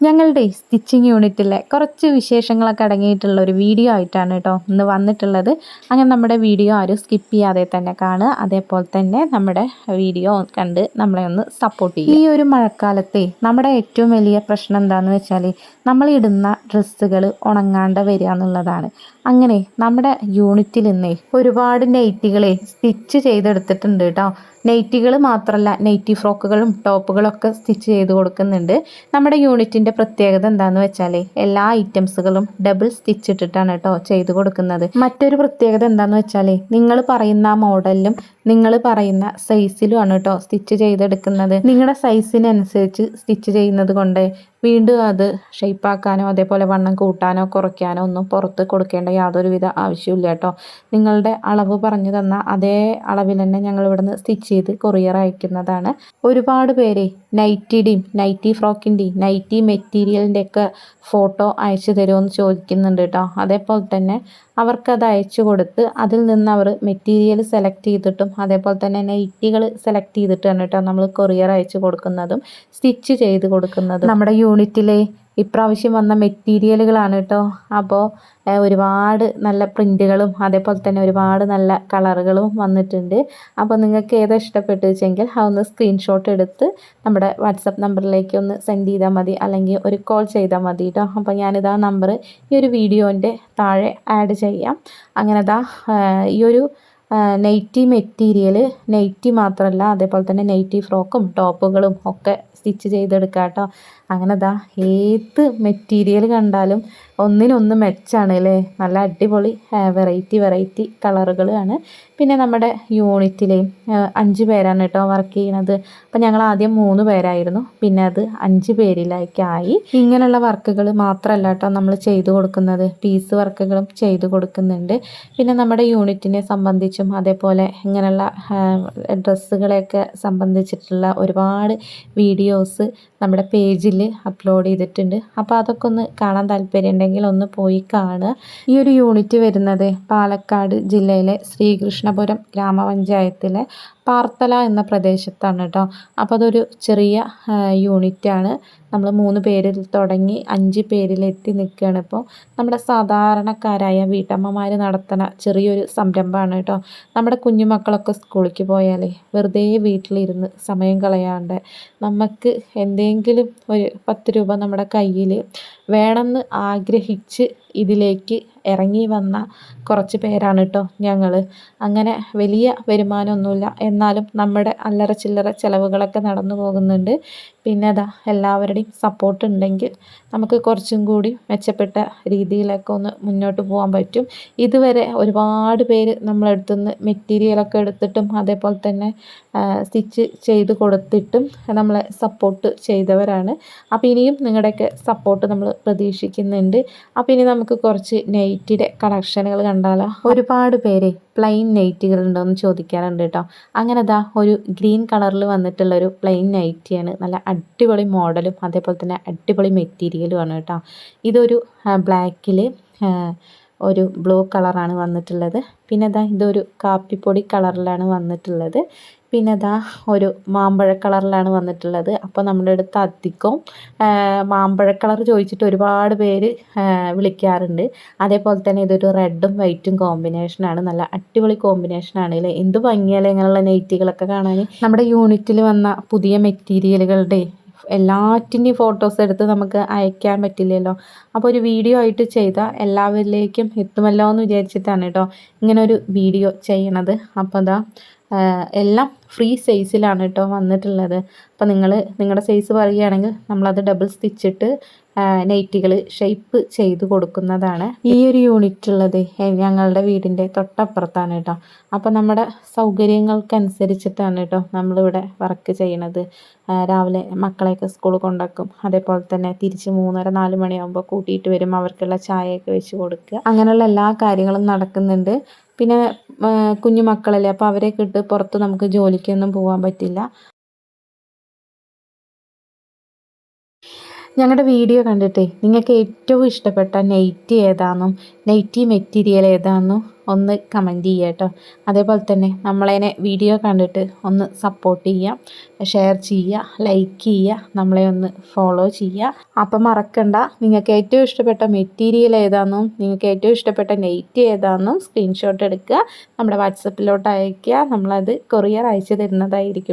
ഞങ്ങളുടെ സ്റ്റിച്ചിങ് യൂണിറ്റിലെ കുറച്ച് വിശേഷങ്ങളൊക്കെ അടങ്ങിയിട്ടുള്ള ഒരു വീഡിയോ ആയിട്ടാണ് കേട്ടോ ഇന്ന് വന്നിട്ടുള്ളത്. അങ്ങനെ നമ്മുടെ വീഡിയോ ആരും സ്കിപ്പ് ചെയ്യാതെ തന്നെ കാണുക. അതേപോലെ തന്നെ നമ്മുടെ വീഡിയോ കണ്ട് നമ്മളെ ഒന്ന് സപ്പോർട്ട് ചെയ്യും ഈ ഒരു മഴക്കാലത്തെ നമ്മുടെ ഏറ്റവും വലിയ പ്രശ്നം എന്താണെന്ന് വെച്ചാൽ നമ്മളിടുന്ന ഡ്രസ്സുകൾ ഉണങ്ങാണ്ട് വരിക എന്നുള്ളതാണ്. അങ്ങനെ നമ്മുടെ യൂണിറ്റിൽ നിന്നേ ഒരുപാട് നൈറ്റികളെ സ്റ്റിച്ച് ചെയ്തെടുത്തിട്ടുണ്ട് കേട്ടോ. നൈറ്റികൾ മാത്രമല്ല നൈറ്റി ഫ്രോക്കുകളും ടോപ്പുകളൊക്കെ സ്റ്റിച്ച് ചെയ്ത് കൊടുക്കുന്നുണ്ട്. നമ്മുടെ യൂണിറ്റിന്റെ പ്രത്യേകത എന്താണെന്ന് വെച്ചാൽ എല്ലാ ഐറ്റംസുകളും ഡബിൾ സ്റ്റിച്ച് ഇട്ടിട്ടാണ് കേട്ടോ ചെയ്ത് കൊടുക്കുന്നത്. മറ്റൊരു പ്രത്യേകത എന്താണെന്ന് വെച്ചാൽ നിങ്ങൾ പറയുന്ന മോഡലിലും നിങ്ങൾ പറയുന്ന സൈസിലുമാണ് കേട്ടോ സ്റ്റിച്ച് ചെയ്തെടുക്കുന്നത്. നിങ്ങളുടെ സൈസിനനുസരിച്ച് സ്റ്റിച്ച് ചെയ്യുന്നത് കൊണ്ട് വീണ്ടും അത് ഷെയ്പ്പാക്കാനോ അതേപോലെ വണ്ണം കൂട്ടാനോ കുറയ്ക്കാനോ ഒന്നും പുറത്ത് കൊടുക്കേണ്ട യാതൊരുവിധ ആവശ്യമില്ല കേട്ടോ. നിങ്ങളുടെ അളവ് പറഞ്ഞു തന്ന അതേ അളവിൽ തന്നെ ഞങ്ങൾ ഇവിടുന്ന് സ്റ്റിച്ച് ചെയ്ത് കൊറിയർ അയക്കുന്നതാണ്. ഒരുപാട് പേര് നൈറ്റിയുടെയും നൈറ്റി ഫ്രോക്കിന്റെയും നൈറ്റി മെറ്റീരിയലിന്റെ ഒക്കെ ഫോട്ടോ അയച്ചു തരുമെന്ന് ചോദിക്കുന്നുണ്ട് കേട്ടോ അതേപോലെ തന്നെ അവർക്കത് അയച്ചു കൊടുത്ത് അതിൽ നിന്ന് അവർ മെറ്റീരിയൽ സെലക്ട് ചെയ്തിട്ടും അതേപോലെ തന്നെ നൈറ്റികൾ സെലക്ട് ചെയ്തിട്ടാണ് കേട്ടോ നമ്മൾ കൊറിയർ അയച്ചു കൊടുക്കുന്നതും സ്റ്റിച്ച് ചെയ്ത് കൊടുക്കുന്നതും. നമ്മുടെ യൂണിറ്റിലെ ഇപ്രാവശ്യം വന്ന മെറ്റീരിയലുകളാണ് കേട്ടോ. അപ്പോൾ ഒരുപാട് നല്ല പ്രിന്റുകളും അതേപോലെ തന്നെ ഒരുപാട് നല്ല കളറുകളും വന്നിട്ടുണ്ട്. അപ്പോൾ നിങ്ങൾക്ക് ഏതാ ഇഷ്ടപ്പെട്ടു വെച്ചെങ്കിൽ അതൊന്ന് സ്ക്രീൻഷോട്ട് എടുത്ത് നമ്മുടെ വാട്സപ്പ് നമ്പറിലേക്ക് ഒന്ന് സെൻഡ് ചെയ്താൽ മതി. അല്ലെങ്കിൽ ഒരു കോൾ ചെയ്താൽ മതി കേട്ടോ. അപ്പോൾ ഞാനിതാ നമ്പർ ഈ ഒരു വീഡിയോന്റെ താഴെ ആഡ് ചെയ്യാം. അങ്ങനെ ദാ ഈ ഒരു നെയ്റ്റി മെറ്റീരിയൽ നെയ്റ്റി മാത്രമല്ല അതേപോലെ തന്നെ നെയ്റ്റി ഫ്രോക്കും ടോപ്പുകളും ഒക്കെ സ്റ്റിച്ച് ചെയ്തെടുക്കാം കേട്ടോ. അങ്ങനെ ദാ ഏത് മെറ്റീരിയൽ കണ്ടാലും ഒന്നിനൊന്ന് മെച്ചാണ് അല്ലേ? നല്ല അടിപൊളി വെറൈറ്റി വെറൈറ്റി കളറുകളാണ് പിന്നെ നമ്മുടെ യൂണിറ്റിലെയും അഞ്ച് പേരാണ് കേട്ടോ വർക്ക് ചെയ്യണത്. അപ്പം ഞങ്ങൾ ആദ്യം മൂന്ന് പേരായിരുന്നു. പിന്നെ അത് അഞ്ച് പേരിലേക്കായി ഇങ്ങനെയുള്ള വർക്കുകൾ മാത്രമല്ല കേട്ടോ നമ്മൾ ചെയ്തു കൊടുക്കുന്നത്. പീസ് വർക്കുകളും ചെയ്തു കൊടുക്കുന്നുണ്ട്. പിന്നെ നമ്മുടെ യൂണിറ്റിനെ സംബന്ധിച്ചും അതേപോലെ ഇങ്ങനെയുള്ള ഡ്രസ്സുകളെയൊക്കെ സംബന്ധിച്ചിട്ടുള്ള ഒരുപാട് വീഡിയോസ് നമ്മുടെ പേജിൽ അപ്ലോഡ് ചെയ്തിട്ടുണ്ട്. അപ്പോൾ അതൊക്കെ ഒന്ന് കാണാൻ താല്പര്യമുണ്ടെങ്കിൽ ഒന്ന് പോയി കാണുക. ഈ ഒരു യൂണിറ്റ് വരുന്നത് പാലക്കാട് ജില്ലയിലെ ശ്രീകൃഷ്ണപുരം ഗ്രാമപഞ്ചായത്തിലെ പാർത്തല എന്ന പ്രദേശത്താണ് കേട്ടോ അപ്പോൾ അതൊരു ചെറിയ യൂണിറ്റാണ്. നമ്മൾ മൂന്ന് പേരിൽ തുടങ്ങി അഞ്ച് പേരിലെത്തി നിൽക്കുകയാണ് ഇപ്പോൾ നമ്മുടെ സാധാരണക്കാരായ വീട്ടമ്മമാർ നടത്തുന്ന ചെറിയൊരു സംരംഭമാണ് കേട്ടോ നമ്മുടെ കുഞ്ഞുമക്കളൊക്കെ സ്കൂളിലേക്ക് പോയാലേ വെറുതെ വീട്ടിലിരുന്ന് സമയം കളയാണ്ട് നമുക്ക് എന്തെങ്കിലും ഒരു പത്ത് രൂപ നമ്മുടെ കയ്യിൽ വേണമെന്ന് ആഗ്രഹിച്ച് ഇതിലേക്ക് ഇറങ്ങി വന്ന കുറച്ച് പേരാണ് കേട്ടോ ഞങ്ങൾ അങ്ങനെ വലിയ വരുമാനമൊന്നുമില്ല. എന്നാലും നമ്മുടെ അല്ലറ ചില്ലറ ചിലവുകളൊക്കെ നടന്നു പോകുന്നുണ്ട്. പിന്നെ അതാ എല്ലാവരുടെയും സപ്പോർട്ട് ഉണ്ടെങ്കിൽ നമുക്ക് കുറച്ചും കൂടി മെച്ചപ്പെട്ട രീതിയിലൊക്കെ ഒന്ന് മുന്നോട്ട് പോകാൻ പറ്റും. ഇതുവരെ ഒരുപാട് പേര് നമ്മളെടുത്തു നിന്ന് മെറ്റീരിയലൊക്കെ എടുത്തിട്ടും അതേപോലെ തന്നെ സ്റ്റിച്ച് ചെയ്ത് കൊടുത്തിട്ടും നമ്മളെ സപ്പോർട്ട് ചെയ്തവരാണ്. അപ്പോൾ ഇനിയും നിങ്ങളുടെയൊക്കെ സപ്പോർട്ട് നമ്മൾ പ്രതീക്ഷിക്കുന്നുണ്ട്. അപ്പോൾ ഇനി നമുക്ക് കുറച്ച് നെയ്റ്റിയുടെ കളക്ഷനുകൾ കണ്ടാലോ? ഒരുപാട് പേര് പ്ലെയിൻ നൈറ്റികൾ ഉണ്ടോ എന്ന് ചോദിക്കാറുണ്ട് കേട്ടോ. അങ്ങനെ ദാ ഒരു ഗ്രീൻ കളറിൽ വന്നിട്ടുള്ള ഒരു പ്ലെയിൻ നൈറ്റിയാണ് നല്ല അടിപൊളി മോഡലും അതേപോലെ തന്നെ അടിപൊളി മെറ്റീരിയലും ആണ് കേട്ടോ. ഇതൊരു ബ്ലാക്കിൽ ഒരു ബ്ലൂ കളറാണ് വന്നിട്ടുള്ളത്. പിന്നെ ദാ ഇതൊരു കാപ്പിപ്പൊടി കളറിലാണ് വന്നിട്ടുള്ളത്. പിന്നെ ഇതാ ഒരു മാമ്പഴ കളറിലാണ് വന്നിട്ടുള്ളത്. അപ്പോൾ നമ്മുടെ അടുത്ത് അധികം മാമ്പഴ കളർ ചോദിച്ചിട്ട് ഒരുപാട് പേര് വിളിക്കാറുണ്ട്. അതേപോലെ തന്നെ ഇതൊരു റെഡും വൈറ്റും കോമ്പിനേഷനാണ് നല്ല അടിപൊളി കോമ്പിനേഷനാണ് അല്ലേ? എന്ത് ഭംഗിയല്ലേ ഇങ്ങനെയുള്ള നൈറ്റികളൊക്കെ കാണാൻ നമ്മുടെ യൂണിറ്റിൽ വന്ന പുതിയ മെറ്റീരിയലുകളുടെ എല്ലാറ്റിന്റെയും ഫോട്ടോസ് എടുത്ത് നമുക്ക് അയക്കാൻ പറ്റില്ലല്ലോ. അപ്പോൾ ഒരു വീഡിയോ ആയിട്ട് ചെയ്താൽ എല്ലാവരിലേക്കും എത്തുമല്ലോ എന്ന് വിചാരിച്ചിട്ടാണ് കേട്ടോ ഇങ്ങനെ ഒരു വീഡിയോ ചെയ്യണത്. അപ്പോൾ അതാ എല്ലാം ഫ്രീ സൈസിലാണ് കേട്ടോ വന്നിട്ടുള്ളത്. അപ്പോൾ നിങ്ങൾ നിങ്ങളുടെ സൈസ് പറയുകയാണെങ്കിൽ നമ്മളത് ഡബിൾ സ്റ്റിച്ചിട്ട് നൈറ്റികൾ ഷേപ്പ് ചെയ്ത് കൊടുക്കുന്നതാണ്. ഈ ഒരു യൂണിറ്റ് ഉള്ളത് ഞങ്ങളുടെ വീടിന്റെ തൊട്ടപ്പുറത്താണ് കേട്ടോ അപ്പോൾ നമ്മുടെ സൗകര്യങ്ങൾക്കനുസരിച്ചിട്ടാണ് കേട്ടോ നമ്മളിവിടെ വർക്ക് ചെയ്യണത്. രാവിലെ മക്കളെയൊക്കെ സ്കൂൾ കൊണ്ടാക്കും. അതേപോലെ തന്നെ തിരിച്ച് മൂന്നര നാല് മണിയാകുമ്പോൾ കൂട്ടിയിട്ട് വരും. അവർക്കുള്ള ചായയൊക്കെ വെച്ച് കൊടുക്കുക. അങ്ങനെയുള്ള എല്ലാ കാര്യങ്ങളും നടക്കുന്നുണ്ട്. പിന്നെ കുഞ്ഞു മക്കളല്ലേ? അപ്പോൾ അവരെയൊക്കെ ഇട്ട് പുറത്ത് നമുക്ക് ജോലിക്കൊന്നും പോകാൻ പറ്റില്ല. ഞങ്ങളുടെ വീഡിയോ കണ്ടിട്ടേ നിങ്ങൾക്ക് ഏറ്റവും ഇഷ്ടപ്പെട്ട നെയ്റ്റി ഏതാണെന്നും നെയ്റ്റി മെറ്റീരിയൽ ഏതാണെന്നും ഒന്ന് കമന്റ് ചെയ്യുക കേട്ടോ അതേപോലെ തന്നെ നമ്മളതിനെ വീഡിയോ കണ്ടിട്ട് ഒന്ന് സപ്പോർട്ട് ചെയ്യുക ഷെയർ ചെയ്യുക ലൈക്ക് ചെയ്യുക നമ്മളെ ഒന്ന് ഫോളോ ചെയ്യുക. അപ്പം മറക്കണ്ട നിങ്ങൾക്ക് ഏറ്റവും ഇഷ്ടപ്പെട്ട മെറ്റീരിയൽ ഏതാണെന്നും നിങ്ങൾക്ക് ഏറ്റവും ഇഷ്ടപ്പെട്ട നെയ്റ്റ് ഏതാണെന്നും സ്ക്രീൻഷോട്ട് എടുക്കുക. നമ്മുടെ വാട്സപ്പിലോട്ട് അയയ്ക്കുക. നമ്മളത് കൊറിയർ അയച്ചു തരുന്നതായിരിക്കും.